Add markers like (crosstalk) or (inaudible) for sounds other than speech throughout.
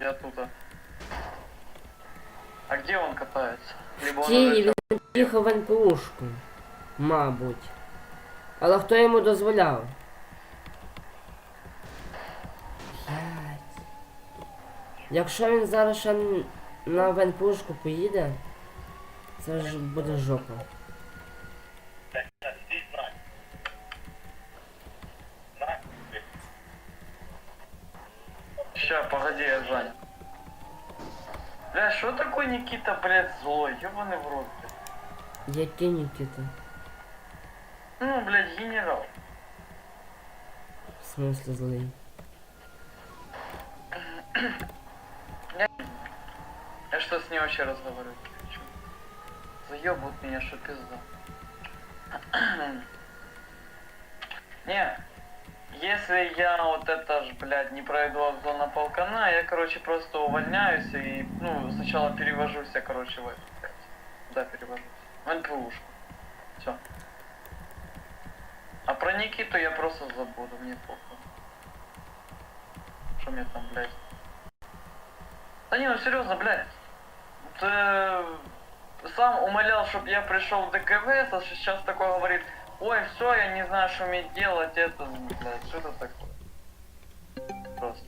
Я тут. а. Где он катается? Либо Ті, він їхав в НПУшку. Мабуть. Але хто йому дозволяв? Блядь. Якщо він зараз ще на ВНПУшку поїде, це ж буде жопа. Ща, погоди, я Жань. Бля, что такой Никита, блядь, злой? Ёбаный в рот, блядь. Який Нікіта? Ну, блядь, генерал. В смысле злий? Я что с ней вообще разговаривать не хочу. Заебут меня, что пизда. (clears throat) Не, если я вот это ж, блядь, не пройду обзор на полкана, я, короче, просто увольняюсь и, ну, сначала перевожусь, я, короче, в блядь. Да, перевожусь. В НПУшку. Все. А про Никиту я просто забуду, мне похуй. Что мне там, блядь? Да не, ну серьезно, блядь. Ты сам умолял, чтобы я пришел в ДКВС, а сейчас такой говорит, ой, все, я не знаю, что мне делать, это, блядь, что это такое? Просто.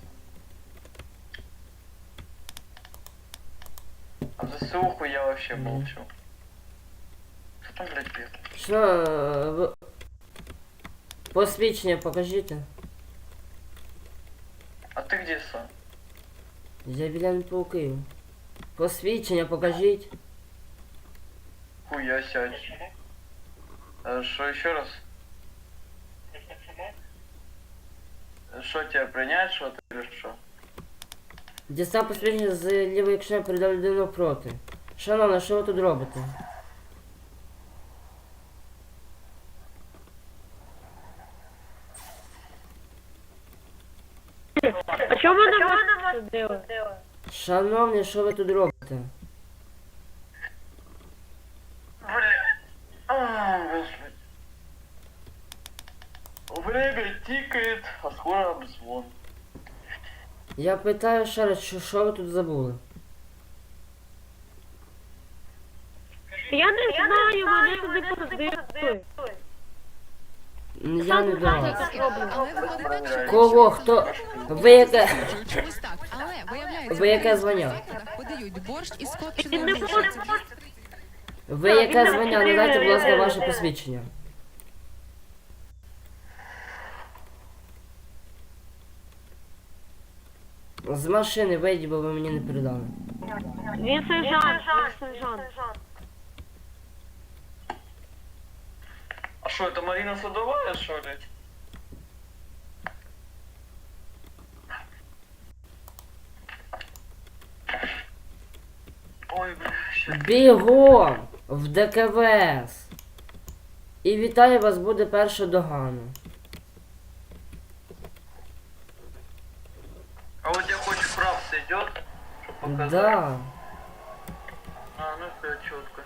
А за ссылку я вообще Мгм. молчу. Что там, блядь, пишет? Що, е, ви... Посвідчення покажіть. А ты где сам? Я біля НПУ Київ. Посвідчення покажіть. Хуя сядь. Что еще раз? Что тебе принять, что ты или что? Дістав посвідчення з лівої кишені передав людину проти. Шановна, що ви тут робите? А чому на вас судили? Шановні, що ви тут робите? Бля. А, господи. Время тикает, а скоро обзвон. Я питаю ще раз, що, що ви тут забули? Я не знаю, мене туди посадили. М, Я не до. Але виходить що Кого? Хто? Ви яке? чомусь так. Але виявляється, Ви яке в закладах подають борщ із Він не може. Ви яке звання? Надайте, будь ласка, ваше посвідчення. З машини вийдіть, бо ви мені не передали. Він сержант, він сержант. А что, это Марина Садовая, что ли? Ой, бля, щас. Бігом в ДКВС. І вітаю вас буде перша догана. идет, чтобы показать. Да. А, ну все, четко.